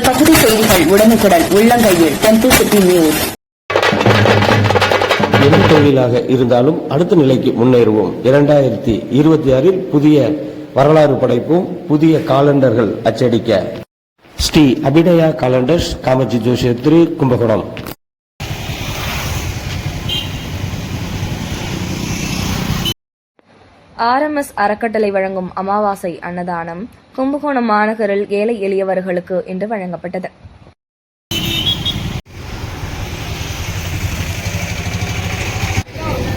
பகுதி செய்திகள் உடனுக்குடன் உள்ளங்கையில் டென்த் சிட்டி நியூஸ். எந்த தொழிலாக இருந்தாலும் அடுத்த நிலைக்கு முன்னேறுவோம். இரண்டாயிரத்தி இருபத்தி ஆறில் புதிய வரலாறு படைப்போம். புதிய காலண்டர்கள் அச்சடிக்க. ஸ்ரீ அபிநயா காலண்டர்ஸ் காமஜி ஜோஷியர் திரு கும்பகோணம். ஆர்எம்எஸ் அறக்கட்டளை வழங்கும் அமாவாசை அன்னதானம் கும்பகோணம் மாநகரில் ஏழை எளியவர்களுக்கு இன்று வழங்கப்பட்டது.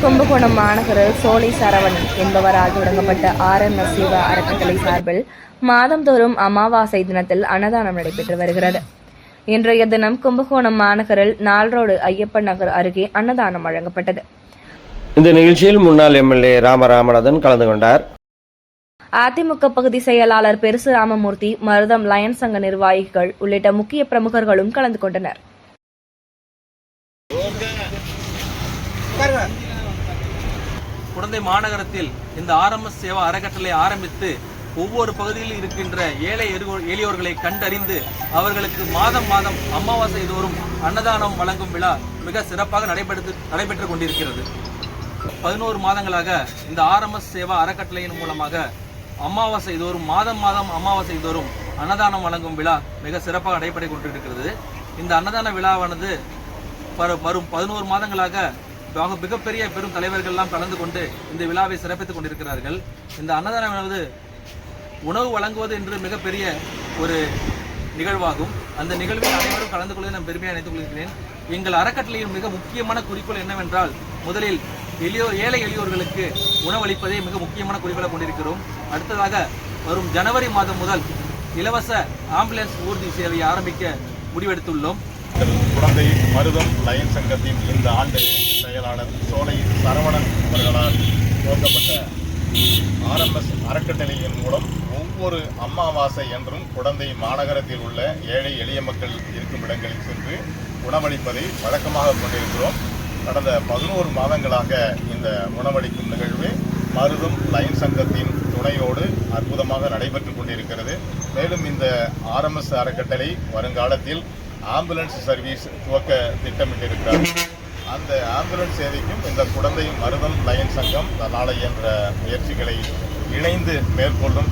கும்பகோணம் மாநகரில் சோலை சரவணன் என்பவரால் தொடங்கப்பட்ட ஆர்எம்எஸ் சிவ அறக்கட்டளை சார்பில் மாதந்தோறும் அமாவாசை தினத்தில் அன்னதானம் நடைபெற்று வருகிறது. இன்றைய தினம் கும்பகோணம் மாநகரில் நால்ரோடு ஐயப்பன் நகர் அருகே அன்னதானம் வழங்கப்பட்டது. இந்த நிகழ்ச்சியில் முன்னாள் எம்எல்ஏ ராமராமநாதன் கலந்து கொண்டார். அதிமுக பகுதி செயலாளர் பெருசு ராமமூர்த்தி மருதம் லயன்ஸ் சங்க நிர்வாகிகள் உள்ளிட்ட முக்கிய பிரமுகர்களும் கலந்து கொண்டனர். குழந்தை மாநகரத்தில் இந்த ஆர்எம்எஸ் சேவா அறக்கட்டளை ஆரம்பித்து ஒவ்வொரு பகுதியில் இருக்கின்ற ஏழை எளியோர்களை கண்டறிந்து அவர்களுக்கு மாதம் மாதம் அமாவாசை தோறும் அன்னதானம் வழங்கும் விழா மிக சிறப்பாக நடைபெற்று நடைபெற்றுக் கொண்டிருக்கிறது. பதினோரு மாதங்களாக இந்த ஆர்எம்எஸ் சேவா அறக்கட்டளையின் மூலமாக அமாவாசை தோறும் மாதம் மாதம் அமாவாசை தோறும் அன்னதானம் வழங்கும் விழா மிக சிறப்பாக நடைபெற்றுக் கொண்டிருக்கிறது. இந்த அன்னதான விழாவானது வரு- வரும் பதினோரு மாதங்களாக மிகப்பெரிய பெரும் தலைவர்கள் எல்லாம் கலந்து கொண்டு இந்த விழாவை சிறப்பித்துக் கொண்டிருக்கிறார்கள். இந்த அன்னதானம் என்பது உணவு வழங்குவது என்று மிகப்பெரிய ஒரு நிகழ்வாகும். அந்த நிகழ்வில் அனைவரும் கலந்து கொள்வதை நான் பெருமையாக நினைத்துக் கொள்கிறேன். எங்கள் அறக்கட்டளையின் மிக முக்கியமான குறிக்கோள் என்னவென்றால் முதலில் எளியோர் ஏழை எளியோர்களுக்கு உணவளிப்பதே மிக முக்கியமான குறிக்கோளை கொண்டிருக்கிறோம். அடுத்ததாக வரும் ஜனவரி மாதம் முதல் இலவச ஆம்புலன்ஸ் ஊர்தி சேவையை ஆரம்பிக்க முடிவெடுத்துள்ளோம். குழந்தை மருதம் லயன் சங்கத்தின் இந்த ஆண்டு செயலாளர் சோலை சரவணன் அவர்களால் துவக்கப்பட்ட ஆர்எம்எஸ் அறக்கட்டளையின் மூலம் ஒவ்வொரு அமாவாசை என்றும் குழந்தை மாநகரத்தில் உள்ள ஏழை எளிய மக்கள் இருக்கும் இடங்களில் சென்று உணவளிப்பதை வழக்கமாக கொண்டிருக்கிறோம். கடந்த பதினோரு மாதங்களாக இந்த உணவளிக்கும் நிகழ்வு மருதம் லயன் சங்கத்தின் துணையோடு அற்புதமாக நடைபெற்றுக் கொண்டிருக்கிறது. மேலும் இந்த ஆர்எம்எஸ் அறக்கட்டளை வருங்காலத்தில் ஆம்புலன்ஸ் சர்வீஸ் துவக்க திட்டமிட்டிருக்கிறார். அந்த ஆம்புலன்ஸ் சேவைக்கும் இந்த குழந்தை மருதம் லயன் சங்கம் நாளை என்ற முயற்சிகளை இணைந்து மேற்கொள்ளும்